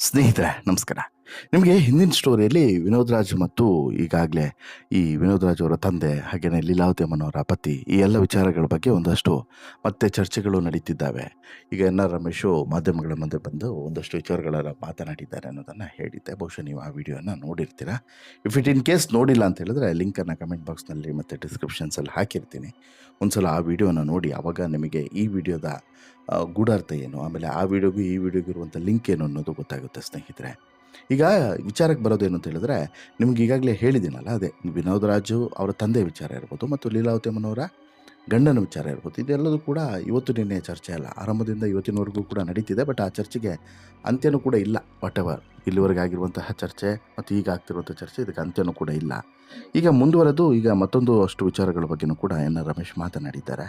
ಸ್ನೇಹಿತರೆ ನಮಸ್ಕಾರ. ನಿಮಗೆ ಹಿಂದಿನ ಸ್ಟೋರಿಯಲ್ಲಿ ವಿನೋದ್ ರಾಜ್ ಮತ್ತು ಈಗಾಗಲೇ ಈ ವಿನೋದ್ ರಾಜ್ ಅವರ ತಂದೆ ಹಾಗೆಯೇ ಲೀಲಾವತಿ ಅಮ್ಮನವರ ಪತಿ ಈ ಎಲ್ಲ ವಿಚಾರಗಳ ಬಗ್ಗೆ ಒಂದಷ್ಟು ಮತ್ತೆ ಚರ್ಚೆಗಳು ನಡೀತಿದ್ದಾವೆ. ಈಗ ಎನ್ ಆರ್ ರಮೇಶು ಮಾಧ್ಯಮಗಳ ಮುಂದೆ ಬಂದು ಒಂದಷ್ಟು ವಿಚಾರಗಳೆಲ್ಲ ಮಾತನಾಡಿದ್ದಾರೆ ಅನ್ನೋದನ್ನು ಹೇಳಿದ್ದೆ. ಬಹುಶಃ ನೀವು ಆ ವಿಡಿಯೋನ ನೋಡಿರ್ತೀರಾ. ಇಫ್ ಇಟ್ ಇನ್ ಕೇಸ್ ನೋಡಿಲ್ಲ ಅಂತ ಹೇಳಿದ್ರೆ ಲಿಂಕನ್ನು ಕಮೆಂಟ್ ಬಾಕ್ಸ್ನಲ್ಲಿ ಮತ್ತು ಡಿಸ್ಕ್ರಿಪ್ಷನ್ಸಲ್ಲಿ ಹಾಕಿರ್ತೀನಿ. ಒಂದ್ಸಲ ಆ ವಿಡಿಯೋನ ನೋಡಿ ಆವಾಗ ನಿಮಗೆ ಈ ವಿಡಿಯೋದ ಗೂಢಾರ್ಥ ಏನು? ಆಮೇಲೆ ಆ ವಿಡಿಯೋಗೂ ಈ ವಿಡಿಯೋಗಿರುವಂಥ ಲಿಂಕ್ ಏನು ಅನ್ನೋದು ಗೊತ್ತಾಗುತ್ತೆ ಸ್ನೇಹಿತರೆ. ಈಗ ವಿಚಾರಕ್ಕೆ ಬರೋದೇನು ಅಂತ ಹೇಳಿದ್ರೆ, ನಿಮ್ಗೆ ಈಗಾಗಲೇ ಹೇಳಿದ್ದೀನಲ್ಲ ಅದೇ, ವಿನೋದ್ ರಾಜು ಅವರ ತಂದೆ ವಿಚಾರ ಇರ್ಬೋದು ಮತ್ತು ಲೀಲಾವತಿ ಅಮ್ಮನವರ ಗಂಡನ ವಿಚಾರ ಇರ್ಬೋದು. ಇದೆಲ್ಲದೂ ಕೂಡ ಇವತ್ತು ನಿನ್ನೆ ಚರ್ಚೆ ಅಲ್ಲ. ಆರಂಭದಿಂದ ಇವತ್ತಿನವರೆಗೂ ಕೂಡ ನಡೀತಿದೆ, ಬಟ್ ಆ ಚರ್ಚೆಗೆ ಅಂತ್ಯನೂ ಕೂಡ ಇಲ್ಲ. ವಾಟ್ ಎವರ್ ಇಲ್ಲಿವರೆಗೆ ಆಗಿರುವಂತಹ ಚರ್ಚೆ ಮತ್ತು ಈಗ ಆಗ್ತಿರುವಂಥ ಚರ್ಚೆ, ಇದಕ್ಕೆ ಅಂತ್ಯನೂ ಕೂಡ ಇಲ್ಲ. ಈಗ ಮುಂದುವರೆದು ಈಗ ಮತ್ತೊಂದು ಅಷ್ಟು ವಿಚಾರಗಳ ಬಗ್ಗೆನೂ ಕೂಡ ಎನ್ ರಮೇಶ್ ಮಾತನಾಡಿದ್ದಾರೆ.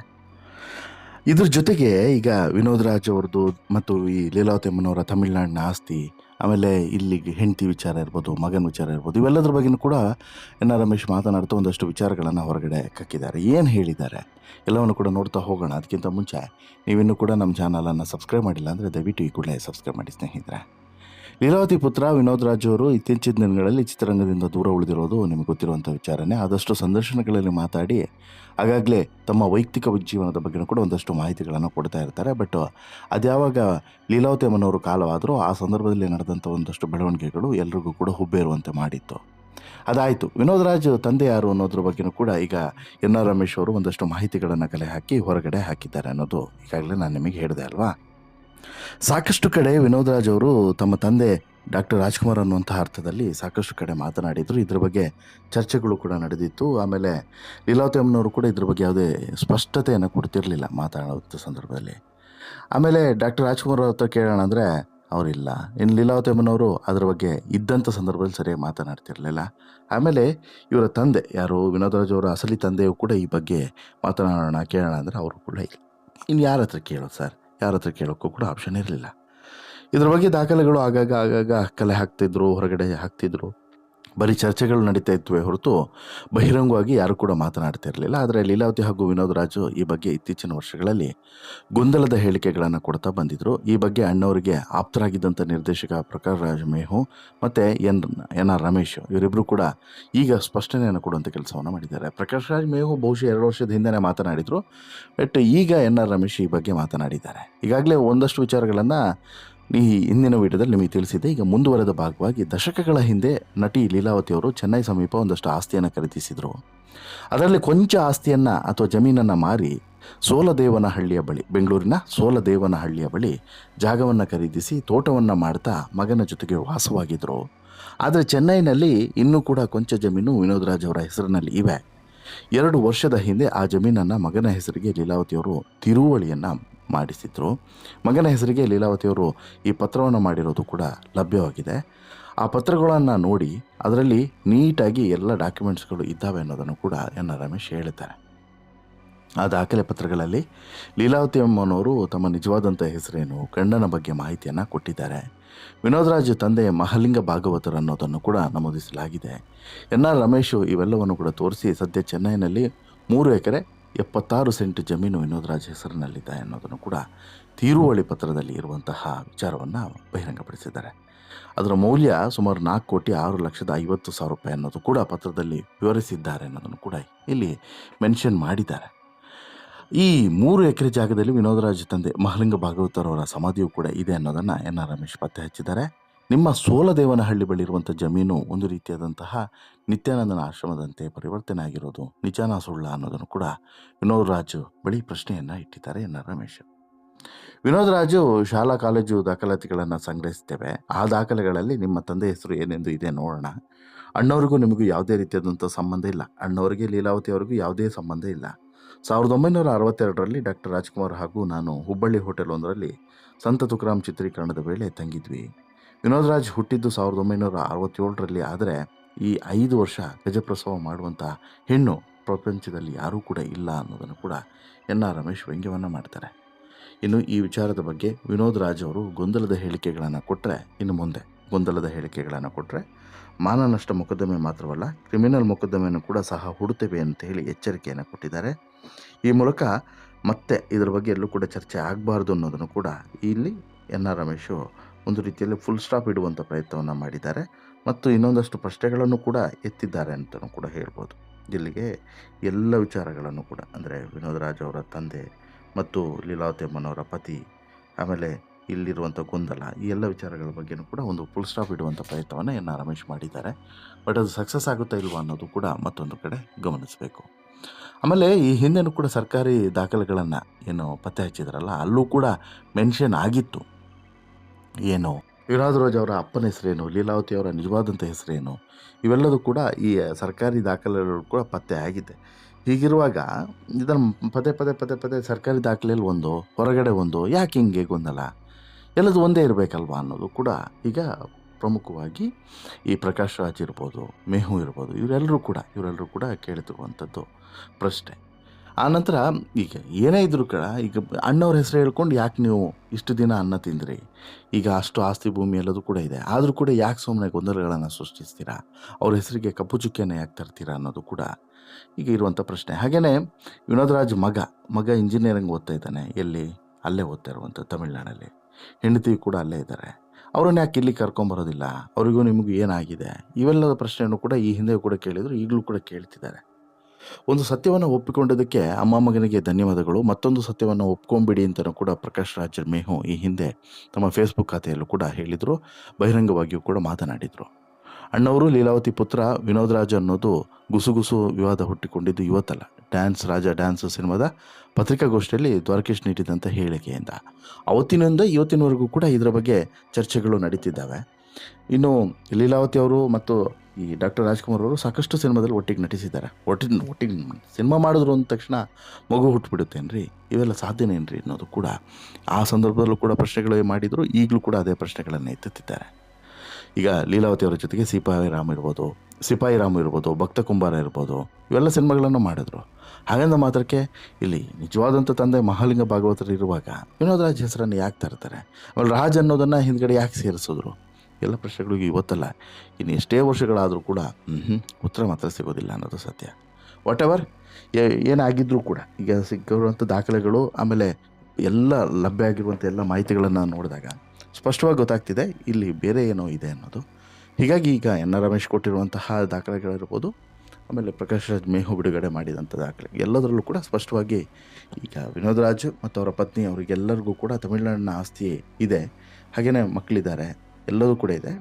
ಇದ್ರ ಜೊತೆಗೆ ಈಗ ವಿನೋದ್ ರಾಜ್ ಅವ್ರದ್ದು ಮತ್ತು ಈ ಲೀಲಾವತಿ ಅಮ್ಮನವರ ತಮಿಳ್ನಾಡಿನ ಆಸ್ತಿ ಆಮೇಲೆ ಇಲ್ಲಿಗೆ ಹೆಂಡತಿ ವಿಚಾರ ಇರ್ಬೋದು, ಮಗನ ವಿಚಾರ ಇರ್ಬೋದು, ಇವೆಲ್ಲದ್ರ ಬಗ್ಗೆನೂ ಕೂಡ ಎನ್ ಆರ್ ರಮೇಶ್ ಮಾತನಾಡ್ತಾ ಒಂದಷ್ಟು ವಿಚಾರಗಳನ್ನು ಹೊರಗಡೆ ಕಕ್ಕಿದ್ದಾರೆ. ಏನು ಹೇಳಿದ್ದಾರೆ? ಎಲ್ಲವನ್ನು ಕೂಡ ನೋಡ್ತಾ ಹೋಗೋಣ. ಅದಕ್ಕಿಂತ ಮುಂಚೆ ನೀವಿನ್ನೂ ಕೂಡ ನಮ್ಮ ಚಾನಲನ್ನು ಸಬ್ಸ್ಕ್ರೈಬ್ ಮಾಡಿಲ್ಲ ಅಂದರೆ ದಯವಿಟ್ಟು ಈ ಕೂಡಲೇ ಸಬ್ಸ್ಕ್ರೈಬ್ ಮಾಡಿ ಸ್ನೇಹಿತರೆ. ಲೀಲಾವತಿ ಪುತ್ರ ವಿನೋದ್ ರಾಜ್ ಅವರು ಇತ್ತೀಚಿನ ದಿನಗಳಲ್ಲಿ ಚಿತ್ರರಂಗದಿಂದ ದೂರ ಉಳಿದಿರೋದು ನಿಮಗೆ ಗೊತ್ತಿರುವಂಥ ವಿಚಾರನೇ. ಆದಷ್ಟು ಸಂದರ್ಶನಗಳಲ್ಲಿ ಮಾತಾಡಿ, ಆಗಾಗಲೇ ತಮ್ಮ ವೈಯಕ್ತಿಕ ಜೀವನದ ಬಗ್ಗೆ ಕೂಡ ಒಂದಷ್ಟು ಮಾಹಿತಿಗಳನ್ನು ಕೊಡ್ತಾ ಇರ್ತಾರೆ. ಬಟ್ ಅದ್ಯಾವಾಗ ಲೀಲಾವತಿ ಅಮ್ಮನವರು ಕಾಲವಾದರೂ ಆ ಸಂದರ್ಭದಲ್ಲಿ ನಡೆದಂಥ ಒಂದಷ್ಟು ಬೆಳವಣಿಗೆಗಳು ಎಲ್ರಿಗೂ ಕೂಡ ಹುಬ್ಬೇರುವಂತೆ ಮಾಡಿತ್ತು. ಅದಾಯಿತು. ವಿನೋದ್ ರಾಜ್ ತಂದೆ ಯಾರು ಅನ್ನೋದ್ರ ಬಗ್ಗೆಯೂ ಕೂಡ ಈಗ ಎನ್ ಆರ್ ರಮೇಶ್ ಅವರು ಒಂದಷ್ಟು ಮಾಹಿತಿಗಳನ್ನು ಕಲೆ ಹಾಕಿ ಹೊರಗಡೆ ಹಾಕಿದ್ದಾರೆ ಅನ್ನೋದು ಈಗಾಗಲೇ ನಾನು ನಿಮಗೆ ಹೇಳಿದೆ ಅಲ್ವಾ? ಸಾಕಷ್ಟು ಕಡೆ ವಿನೋದ್ ರಾಜ್ ಅವರು ತಮ್ಮ ತಂದೆ ಡಾಕ್ಟರ್ ರಾಜ್ಕುಮಾರ್ ಅನ್ನುವಂಥ ಅರ್ಥದಲ್ಲಿ ಸಾಕಷ್ಟು ಕಡೆ ಮಾತನಾಡಿದರು. ಇದ್ರ ಬಗ್ಗೆ ಚರ್ಚೆಗಳು ಕೂಡ ನಡೆದಿತ್ತು. ಆಮೇಲೆ ಲೀಲಾವತಿ ಅಮ್ಮನವರು ಕೂಡ ಇದ್ರ ಬಗ್ಗೆ ಯಾವುದೇ ಸ್ಪಷ್ಟತೆಯನ್ನು ಕೊಡ್ತಿರಲಿಲ್ಲ ಮಾತನಾಡುವಂಥ ಸಂದರ್ಭದಲ್ಲಿ. ಆಮೇಲೆ ಡಾಕ್ಟರ್ ರಾಜ್ಕುಮಾರ್ ಅವ್ರ ಹತ್ರ ಕೇಳೋಣ ಅಂದರೆ ಅವರಿಲ್ಲ. ಇನ್ನು ಲೀಲಾವತಿ ಅಮ್ಮನವರು ಅದರ ಬಗ್ಗೆ ಇದ್ದಂಥ ಸಂದರ್ಭದಲ್ಲಿ ಸರಿಯಾಗಿ ಮಾತನಾಡ್ತಿರಲಿಲ್ಲ. ಆಮೇಲೆ ಇವರ ತಂದೆ ಯಾರು? ವಿನೋದ್ ರಾಜ್ ಅವರ ಅಸಲಿ ತಂದೆಯು ಕೂಡ ಈ ಬಗ್ಗೆ ಮಾತನಾಡೋಣ, ಕೇಳೋಣ ಅಂದರೆ ಅವರು ಕೂಡ ಇಲ್ಲ. ಇನ್ನು ಯಾರ ಹತ್ರ ಕೇಳೋದು ಸರ್? ಯಾರ ಹತ್ರ ಕೇಳೋಕ್ಕೂ ಕೂಡ ಆಪ್ಷನ್ ಇರಲಿಲ್ಲ. ಇದ್ರ ಬಗ್ಗೆ ದಾಖಲೆಗಳು ಆಗಾಗ ಆಗಾಗ ಕಲೆ ಹಾಕ್ತಿದ್ರು, ಹೊರಗಡೆ ಹಾಕ್ತಿದ್ರು. ಬರೀ ಚರ್ಚೆಗಳು ನಡೀತಾ ಇತ್ತುವೆ ಹೊರತು ಬಹಿರಂಗವಾಗಿ ಯಾರು ಕೂಡ ಮಾತನಾಡ್ತಾ ಇರಲಿಲ್ಲ. ಆದರೆ ಲೀಲಾವತಿ ಹಾಗೂ ವಿನೋದ್ ರಾಜು ಈ ಬಗ್ಗೆ ಇತ್ತೀಚಿನ ವರ್ಷಗಳಲ್ಲಿ ಗೊಂದಲದ ಹೇಳಿಕೆಗಳನ್ನು ಕೊಡ್ತಾ ಬಂದಿದ್ರು. ಈ ಬಗ್ಗೆ ಅಣ್ಣವರಿಗೆ ಆಪ್ತರಾಗಿದ್ದಂಥ ನಿರ್ದೇಶಕ ಪ್ರಕಾಶ್ ರಾಜ್ ಮೇಹು ಮತ್ತು ಎನ್ ಎನ್ ಆರ್ ರಮೇಶ್ ಇವರಿಬ್ಬರು ಕೂಡ ಈಗ ಸ್ಪಷ್ಟನೆಯನ್ನು ಕೊಡುವಂಥ ಕೆಲಸವನ್ನು ಮಾಡಿದ್ದಾರೆ. ಪ್ರಕಾಶ್ ರಾಜ್ ಮೇಹು ಬಹುಶಃ ಎರಡು ವರ್ಷದ ಹಿಂದೆನೇ ಮಾತನಾಡಿದರು. ಬಟ್ ಈಗ ಎನ್ ಆರ್ ರಮೇಶ್ ಈ ಬಗ್ಗೆ ಮಾತನಾಡಿದ್ದಾರೆ. ಈಗಾಗಲೇ ಒಂದಷ್ಟು ವಿಚಾರಗಳನ್ನು ಈ ಹಿಂದಿನ ವಿಡಿಯೋದಲ್ಲಿ ನಿಮಗೆ ತಿಳಿಸಿದೆ ಈಗ ಮುಂದುವರೆದ ಭಾಗವಾಗಿ ದಶಕಗಳ ಹಿಂದೆ ನಟಿ ಲೀಲಾವತಿ ಅವರು ಚೆನ್ನೈ ಸಮೀಪ ಒಂದಷ್ಟು ಆಸ್ತಿಯನ್ನು ಖರೀದಿಸಿದರು. ಅದರಲ್ಲಿ ಕೊಂಚ ಆಸ್ತಿಯನ್ನು ಅಥವಾ ಜಮೀನನ್ನು ಮಾರಿ ಸೋಲದೇವನಹಳ್ಳಿಯ ಬಳಿ, ಬೆಂಗಳೂರಿನ ಸೋಲದೇವನಹಳ್ಳಿಯ ಬಳಿ ಜಾಗವನ್ನು ಖರೀದಿಸಿ ತೋಟವನ್ನು ಮಾಡ್ತಾ ಮಗನ ಜೊತೆಗೆ ವಾಸವಾಗಿದ್ದರು ಆದರೆ ಚೆನ್ನೈನಲ್ಲಿ ಇನ್ನೂ ಕೂಡ ಕೊಂಚ ಜಮೀನು ವಿನೋದ್ ರಾಜ್ ಅವರ ಹೆಸರಿನಲ್ಲಿ ಇವೆ. ಎರಡು ವರ್ಷದ ಹಿಂದೆ ಆ ಜಮೀನನ್ನು ಮಗನ ಹೆಸರಿಗೆ ಲೀಲಾವತಿಯವರು ತಿರುವಳಿಯನ್ನು ಮಾಡಿಸಿದ್ರು. ಮಗನ ಹೆಸರಿಗೆ ಲೀಲಾವತಿಯವರು ಈ ಪತ್ರವನ್ನು ಮಾಡಿರೋದು ಕೂಡ ಲಭ್ಯವಾಗಿದೆ. ಆ ಪತ್ರಗಳನ್ನು ನೋಡಿ ಅದರಲ್ಲಿ ನೀಟಾಗಿ ಎಲ್ಲ ಡಾಕ್ಯುಮೆಂಟ್ಸ್ಗಳು ಇದ್ದಾವೆ ಅನ್ನೋದನ್ನು ಕೂಡ ಎನ್ ರಮೇಶ್ ಹೇಳುತ್ತಾರೆ ಆ ದಾಖಲೆ ಪತ್ರಗಳಲ್ಲಿ ಲೀಲಾವತಿ ಅಮ್ಮನವರು ತಮ್ಮ ನಿಜವಾದಂಥ ಹೆಸರೇನು, ಗಂಡನ ಬಗ್ಗೆ ಮಾಹಿತಿಯನ್ನು ಕೊಟ್ಟಿದ್ದಾರೆ. ವಿನೋದ್ ರಾಜ್ ತಂದೆ ಮಹಲಿಂಗ ಭಾಗವತರು ಅನ್ನೋದನ್ನು ಕೂಡ ನಮೂದಿಸಲಾಗಿದೆ. ಎನ್ ಆರ್ ರಮೇಶು ಇವೆಲ್ಲವನ್ನು ಕೂಡ ತೋರಿಸಿ ಸದ್ಯ ಚೆನ್ನೈನಲ್ಲಿ ಮೂರು ಎಕರೆ ಎಪ್ಪತ್ತಾರು ಸೆಂಟ್ ಜಮೀನು ವಿನೋದ್ರಾಜ್ ಹೆಸರಿನಲ್ಲಿದೆ ಅನ್ನೋದನ್ನು ಕೂಡ ತೀರುವಳಿ ಪತ್ರದಲ್ಲಿ ಇರುವಂತಹ ವಿಚಾರವನ್ನು ಬಹಿರಂಗಪಡಿಸಿದ್ದಾರೆ. ಅದರ ಮೌಲ್ಯ ಸುಮಾರು ನಾಲ್ಕು ಕೋಟಿ ಆರು ಲಕ್ಷದ ಐವತ್ತು ಸಾವಿರ ರೂಪಾಯಿ ಅನ್ನೋದು ಕೂಡ ಪತ್ರದಲ್ಲಿ ವಿವರಿಸಿದ್ದಾರೆ ಅನ್ನೋದನ್ನು ಕೂಡ ಇಲ್ಲಿ ಮೆನ್ಷನ್ ಮಾಡಿದ್ದಾರೆ. ಈ ಮೂರು ಎಕರೆ ಜಾಗದಲ್ಲಿ ವಿನೋದರಾಜ ತಂದೆ ಮಹಲಿಂಗ ಭಾಗವತರವರ ಸಮಾಧಿಯು ಕೂಡ ಇದೆ ಅನ್ನೋದನ್ನು ಎನ್ ಆರ್ ರಮೇಶ್ ಪತ್ತೆ ಹಚ್ಚಿದ್ದಾರೆ. ನಿಮ್ಮ ಸೋಲದೇವನಹಳ್ಳಿ ಬಳಿ ಇರುವಂಥ ಜಮೀನು ಒಂದು ರೀತಿಯಾದಂತಹ ನಿತ್ಯಾನಂದನ ಆಶ್ರಮದಂತೆ ಪರಿವರ್ತನೆ ಆಗಿರೋದು ನಿಜಾನ ಸುಳ್ಳ ಅನ್ನೋದನ್ನು ಕೂಡ ವಿನೋದ್ ರಾಜು ಬಳಿ ಪ್ರಶ್ನೆಯನ್ನು ಇಟ್ಟಿದ್ದಾರೆ ಎನ್ ಆರ್ ರಮೇಶ್. ವಿನೋದ್ ರಾಜು, ಶಾಲಾ, ಕಾಲೇಜು ದಾಖಲಾತಿಗಳನ್ನು ಸಂಗ್ರಹಿಸ್ತೇವೆ. ಆ ದಾಖಲೆಗಳಲ್ಲಿ ನಿಮ್ಮ ತಂದೆ ಹೆಸರು ಏನೆಂದು ಇದೆ ನೋಡೋಣ. ಅಣ್ಣವರಿಗೂ ನಿಮಗೂ ಯಾವುದೇ ರೀತಿಯಾದಂಥ ಸಂಬಂಧ ಇಲ್ಲ. ಅಣ್ಣವರಿಗೆ ಲೀಲಾವತಿ ಅವರಿಗೂ ಯಾವುದೇ ಸಂಬಂಧ ಇಲ್ಲ. ಸಾವಿರದ ಒಂಬೈನೂರ ಅರವತ್ತೆರಡರಲ್ಲಿ ಡಾಕ್ಟರ್ ರಾಜ್ಕುಮಾರ್ ಹಾಗೂ ನಾನು ಹುಬ್ಬಳ್ಳಿ ಹೋಟೆಲ್ ಒಂದರಲ್ಲಿ ಸಂತ ತುಕರಾಮ್ ಚಿತ್ರೀಕರಣದ ವೇಳೆ ತಂಗಿದ್ವಿ. ವಿನೋದ್ ರಾಜ್ ಹುಟ್ಟಿದ್ದು ಸಾವಿರದ ಒಂಬೈನೂರ ಅರವತ್ತೇಳರಲ್ಲಿ, ಆದರೆ ಈ ಐದು ವರ್ಷ ಗಜಪ್ರಸವ ಮಾಡುವಂಥ ಹೆಣ್ಣು ಪ್ರಪಂಚದಲ್ಲಿ ಯಾರೂ ಕೂಡ ಇಲ್ಲ ಅನ್ನೋದನ್ನು ಕೂಡ ಎನ್ ಆರ್ ರಮೇಶ್ ವ್ಯಂಗ್ಯವನ್ನು ಮಾಡ್ತಾರೆ. ಇನ್ನು ಈ ವಿಚಾರದ ಬಗ್ಗೆ ವಿನೋದ್ ರಾಜ್ ಅವರು ಗೊಂದಲದ ಹೇಳಿಕೆಗಳನ್ನು ಕೊಟ್ಟರೆ ಇನ್ನು ಮುಂದೆ ಗೊಂದಲದ ಹೇಳಿಕೆಗಳನ್ನು ಕೊಟ್ಟರೆ ಮಾನನಷ್ಟ ಮೊಕದ್ದಮೆ ಮಾತ್ರವಲ್ಲ, ಕ್ರಿಮಿನಲ್ ಮೊಕದ್ದಮೆಯನ್ನು ಕೂಡ ಸಹ ಹುಡುತ್ತೇವೆ ಅಂತ ಹೇಳಿ ಎಚ್ಚರಿಕೆಯನ್ನು ಕೊಟ್ಟಿದ್ದಾರೆ. ಈ ಮೂಲಕ ಮತ್ತೆ ಇದರ ಬಗ್ಗೆ ಎಲ್ಲೂ ಕೂಡ ಚರ್ಚೆ ಆಗಬಾರ್ದು ಅನ್ನೋದನ್ನು ಕೂಡ ಇಲ್ಲಿ ಎನ್ ಆರ್ ರಮೇಶು ಒಂದು ರೀತಿಯಲ್ಲಿ ಫುಲ್ ಸ್ಟಾಪ್ ಇಡುವಂಥ ಪ್ರಯತ್ನವನ್ನು ಮಾಡಿದ್ದಾರೆ. ಮತ್ತು ಇನ್ನೊಂದಷ್ಟು ಪ್ರಶ್ನೆಗಳನ್ನು ಕೂಡ ಎತ್ತಿದ್ದಾರೆ ಅಂತಲೂ ಕೂಡ ಹೇಳ್ಬೋದು. ಇಲ್ಲಿಗೆ ಎಲ್ಲ ವಿಚಾರಗಳನ್ನು ಕೂಡ, ಅಂದರೆ ವಿನೋದ್ ರಾಜ್ ಅವರ ತಂದೆ ಮತ್ತು ಲೀಲಾವತಿಯಮ್ಮನವರ ಪತಿ, ಆಮೇಲೆ ಇಲ್ಲಿರುವಂಥ ಗೊಂದಲ, ಈ ಎಲ್ಲ ವಿಚಾರಗಳ ಬಗ್ಗೆಯೂ ಕೂಡ ಒಂದು ಫುಲ್ ಸ್ಟಾಪ್ ಇಡುವಂಥ ಪ್ರಯತ್ನವನ್ನು ಎನ್ ಆರ್ ರಮೇಶ್ ಮಾಡಿದ್ದಾರೆ. ಬಟ್ ಅದು ಸಕ್ಸಸ್ ಆಗುತ್ತಾ ಇಲ್ವಾ ಅನ್ನೋದು ಕೂಡ ಮತ್ತೊಂದು ಕಡೆ ಗಮನಿಸಬೇಕು. ಆಮೇಲೆ ಈ ಹಿಂದೆನೂ ಕೂಡ ಸರ್ಕಾರಿ ದಾಖಲೆಗಳನ್ನು ಏನು ಪತ್ತೆ ಹಚ್ಚಿದ್ರಲ್ಲ, ಅಲ್ಲೂ ಕೂಡ ಮೆನ್ಷನ್ ಆಗಿತ್ತು. ಏನು ಯುವರಾಜ್ ಅವರ ಅಪ್ಪನ ಹೆಸರೇನು, ಲೀಲಾವತಿ ಅವರ ನಿಜವಾದಂಥ ಹೆಸರೇನು, ಇವೆಲ್ಲದೂ ಕೂಡ ಈ ಸರ್ಕಾರಿ ದಾಖಲೆಗಳು ಕೂಡ ಪತ್ತೆ ಆಗಿದೆ. ಹೀಗಿರುವಾಗ ಇದನ್ನು ಪದೇ ಪದೇ ಪದೇ ಪದೇ ಸರ್ಕಾರಿ ದಾಖಲೆಯಲ್ಲಿ ಒಂದು, ಹೊರಗಡೆ ಒಂದು, ಯಾಕೆ ಹಿಂಗೆ ಗೊಂದಲ? ಎಲ್ಲದು ಒಂದೇ ಇರಬೇಕಲ್ವಾ ಅನ್ನೋದು ಕೂಡ ಈಗ ಪ್ರಮುಖವಾಗಿ ಈ ಪ್ರಕಾಶ್ ರಾಜ್ ಇರ್ಬೋದು, ಮೇಹು ಇರ್ಬೋದು ಇವರೆಲ್ಲರೂ ಕೂಡ ಇವರೆಲ್ಲರೂ ಕೂಡ ಕೇಳ್ತಿರುವಂಥದ್ದು ಪ್ರಶ್ನೆ. ಆನಂತರ ಈಗ ಏನೇ ಇದ್ರೂ ಕೂಡ ಈಗ ಅಣ್ಣವ್ರ ಹೆಸರು ಹೇಳ್ಕೊಂಡು ಯಾಕೆ ನೀವು ಇಷ್ಟು ದಿನ ಅನ್ನ ತಿಂದ್ರಿ? ಈಗ ಅಷ್ಟು ಆಸ್ತಿ ಭೂಮಿ ಎಲ್ಲದೂ ಕೂಡ ಇದೆ. ಆದರೂ ಕೂಡ ಯಾಕೆ ಸುಮ್ಮನೆ ಗೊಂದಲಗಳನ್ನು ಸೃಷ್ಟಿಸ್ತೀರಾ? ಅವ್ರ ಹೆಸರಿಗೆ ಕಪ್ಪು ಚುಕ್ಕಿಯನ್ನು ಯಾಕೆ ತರ್ತೀರಾ ಅನ್ನೋದು ಕೂಡ ಈಗ ಇರುವಂಥ ಪ್ರಶ್ನೆ. ಹಾಗೆಯೇ ವಿನೋದ್ ರಾಜ್ ಮಗ ಮಗ ಇಂಜಿನಿಯರಿಂಗ್ ಓದ್ತಾ ಇದ್ದಾನೆ, ಎಲ್ಲಿ? ಅಲ್ಲೇ ಓದ್ತಾ ಇರುವಂಥ ತಮಿಳ್ನಾಡಲ್ಲಿ. ಹೆಂಡತಿ ಕೂಡ ಅಲ್ಲೇ ಇದ್ದಾರೆ. ಅವ್ರನ್ನ ಯಾಕೆ ಇಲ್ಲಿ ಕರ್ಕೊಂಬರೋದಿಲ್ಲ ಅವರಿಗೂ ನಿಮಗೂ ಏನಾಗಿದೆ? ಇವೆಲ್ಲದ ಪ್ರಶ್ನೆಯನ್ನು ಕೂಡ ಈ ಹಿಂದೆ ಕೂಡ ಕೇಳಿದ್ರು, ಈಗಲೂ ಕೂಡ ಕೇಳ್ತಿದ್ದಾರೆ. ಒಂದು ಸತ್ಯವನ್ನು ಒಪ್ಪಿಕೊಂಡಿದ್ದಕ್ಕೆ ಅಮ್ಮ ಮಗನಿಗೆ ಧನ್ಯವಾದಗಳು. ಮತ್ತೊಂದು ಸತ್ಯವನ್ನು ಒಪ್ಕೊಂಬಿಡಿ ಅಂತಲೂ ಕೂಡ ಪ್ರಕಾಶ್ ರಾಜ್ ಮೇಹು ಈ ಹಿಂದೆ ತಮ್ಮ ಫೇಸ್ಬುಕ್ ಖಾತೆಯಲ್ಲೂ ಕೂಡ ಹೇಳಿದರು, ಬಹಿರಂಗವಾಗಿಯೂ ಕೂಡ ಮಾತನಾಡಿದರು. ಅಣ್ಣವರು ಲೀಲಾವತಿ ಪುತ್ರ ವಿನೋದ್ ರಾಜ್ ಅನ್ನೋದು ಗುಸುಗುಸು ವಿವಾದ ಹುಟ್ಟಿಕೊಂಡಿದ್ದು ಇವತ್ತಲ್ಲ. ಡ್ಯಾನ್ಸ್, ರಾಜ ಡ್ಯಾನ್ಸ್ ಸಿನಿಮಾದ ಪತ್ರಿಕಾಗೋಷ್ಠಿಯಲ್ಲಿ ದ್ವಾರಕೇಶ್ ನೀಡಿದಂಥ ಹೇಳಿಕೆಯಿಂದ. ಅವತ್ತಿನಿಂದ ಇವತ್ತಿನವರೆಗೂ ಕೂಡ ಇದರ ಬಗ್ಗೆ ಚರ್ಚೆಗಳು ನಡೀತಿದ್ದಾವೆ. ಇನ್ನು ಲೀಲಾವತಿ ಅವರು ಮತ್ತು ಈ ಡಾಕ್ಟರ್ ರಾಜ್ಕುಮಾರ್ ಅವರು ಸಾಕಷ್ಟು ಸಿನಿಮಾದಲ್ಲಿ ಒಟ್ಟಿಗೆ ನಟಿಸಿದ್ದಾರೆ. ಒಟ್ಟಿಗೆ ಒಟ್ಟಿಗೆ ಸಿನಿಮಾ ಮಾಡಿದ್ರು ಅಂದ ತಕ್ಷಣ ಮಗು ಹುಟ್ಟುಬಿಡುತ್ತೇನ್ರಿ ಇವೆಲ್ಲ ಸಾಧ್ಯನೇನ್ರಿ ಅನ್ನೋದು ಕೂಡ ಆ ಸಂದರ್ಭದಲ್ಲೂ ಕೂಡ ಪ್ರಶ್ನೆಗಳು ಮಾಡಿದರು. ಈಗಲೂ ಕೂಡ ಅದೇ ಪ್ರಶ್ನೆಗಳನ್ನು ಎತ್ತುತ್ತಿದ್ದಾರೆ. ಈಗ ಲೀಲಾವತಿ ಅವರ ಜೊತೆಗೆ ಸಿಪಾಯಿ ರಾಮ್ ಇರ್ಬೋದು, ಸಿಪಾಯಿ ರಾಮ್ ಇರ್ಬೋದು, ಭಕ್ತ ಕುಂಬಾರ ಇರ್ಬೋದು, ಇವೆಲ್ಲ ಸಿನಿಮಾಗಳನ್ನು ಮಾಡಿದ್ರು. ಹಾಗಂದ ಮಾತ್ರಕ್ಕೆ ಇಲ್ಲಿ ನಿಜವಾದಂಥ ತಂದೆ ಮಹಾಲಿಂಗ ಭಾಗವತರು ಇರುವಾಗ ವಿನೋದ್ ರಾಜ್ ಹೆಸರನ್ನು ಯಾಕೆ ತರ್ತಾರೆ? ಆಮೇಲೆ ರಾಜ್ ಅನ್ನೋದನ್ನು ಹಿಂದ್ಗಡೆ ಯಾಕೆ ಸೇರಿಸಿದ್ರು? ಎಲ್ಲ ಪ್ರಶ್ನೆಗಳಿಗೂ ಇವತ್ತಲ್ಲ, ಇನ್ನು ಎಷ್ಟೇ ವರ್ಷಗಳಾದರೂ ಕೂಡ ಉತ್ತರ ಮಾತ್ರ ಸಿಗೋದಿಲ್ಲ ಅನ್ನೋದು ಸತ್ಯ. ವಾಟ್ ಎವರ್ ಏನಾಗಿದ್ರೂ ಕೂಡ, ಈಗ ಸಿಕ್ಕಿರುವಂಥ ದಾಖಲೆಗಳು, ಆಮೇಲೆ ಎಲ್ಲ ಲಭ್ಯ ಆಗಿರುವಂಥ ಎಲ್ಲ ಮಾಹಿತಿಗಳನ್ನು ನೋಡಿದಾಗ ಸ್ಪಷ್ಟವಾಗಿ ಗೊತ್ತಾಗ್ತಿದೆ, ಇಲ್ಲಿ ಬೇರೆ ಏನೋ ಇದೆ ಅನ್ನೋದು. ಹೀಗಾಗಿ ಈಗ ಎನ್ ಆರ್ ರಮೇಶ್ ಕೊಟ್ಟಿರುವಂತಹ ದಾಖಲೆಗಳಿರ್ಬೋದು, ಆಮೇಲೆ ಪ್ರಕಾಶ್ ರಾಜ್ ಮೇಹು ಬಿಡುಗಡೆ ಮಾಡಿದಂಥ ದಾಖಲೆ, ಎಲ್ಲದರಲ್ಲೂ ಕೂಡ ಸ್ಪಷ್ಟವಾಗಿ ಈಗ ವಿನೋದ್ ರಾಜ್ ಮತ್ತು ಅವರ ಪತ್ನಿ, ಅವರಿಗೆಲ್ಲರಿಗೂ ಕೂಡ ತಮಿಳುನಾಡಿನ ಆಸ್ತಿ ಇದೆ. ಹಾಗೆಯೇ ಮಕ್ಕಳಿದ್ದಾರೆ. ಎಲ್ಲದೂ ಕೂಡ ಇದೆ.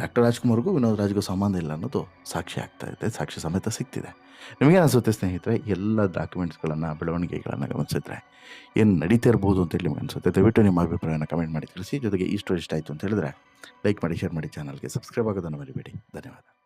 ಡಾಕ್ಟರ್ ರಾಜ್ಕುಮಾರ್ಗೂ ವಿನೋದ್ ರಾಜ್ಗೂ ಸಂಬಂಧ ಇಲ್ಲ ಅನ್ನೋದು ಸಾಕ್ಷಿ ಆಗ್ತಾ ಇದೆ, ಸಾಕ್ಷಿ ಸಮೇತ ಸಿಗ್ತಿದೆ. ನಿಮಗೇನು ಅನಿಸುತ್ತೆ ಸ್ನೇಹಿತರೆ, ಎಲ್ಲ ಡಾಕ್ಯುಮೆಂಟ್ಸ್ಗಳನ್ನು ಬೆಳವಣಿಗೆಗಳನ್ನು ಗಮನಿಸಿದ್ರೆ ಏನು ನಡೀತಾ ಇರ್ಬೋದು ಅಂತೇಳಿ ನಿಮ್ಗೆ ಅನಿಸುತ್ತೆ, ದಯವಿಟ್ಟು ನಿಮ್ಮ ಅಭಿಪ್ರಾಯನ ಕಮೆಂಟ್ ಮಾಡಿ ತಿಳಿಸಿ. ಜೊತೆಗೆ ಈ ಸ್ಟೋರಿ ಇಷ್ಟ ಆಯಿತು ಅಂತ ಹೇಳಿದ್ರೆ ಲೈಕ್ ಮಾಡಿ ಶೇರ್ ಮಾಡಿ ಚಾನಲ್ಗೆ ಸಬ್ಸ್ಕ್ರೈಬ್ ಆಗೋದನ್ನು ಮರಿಬೇಡಿ. ಧನ್ಯವಾದ.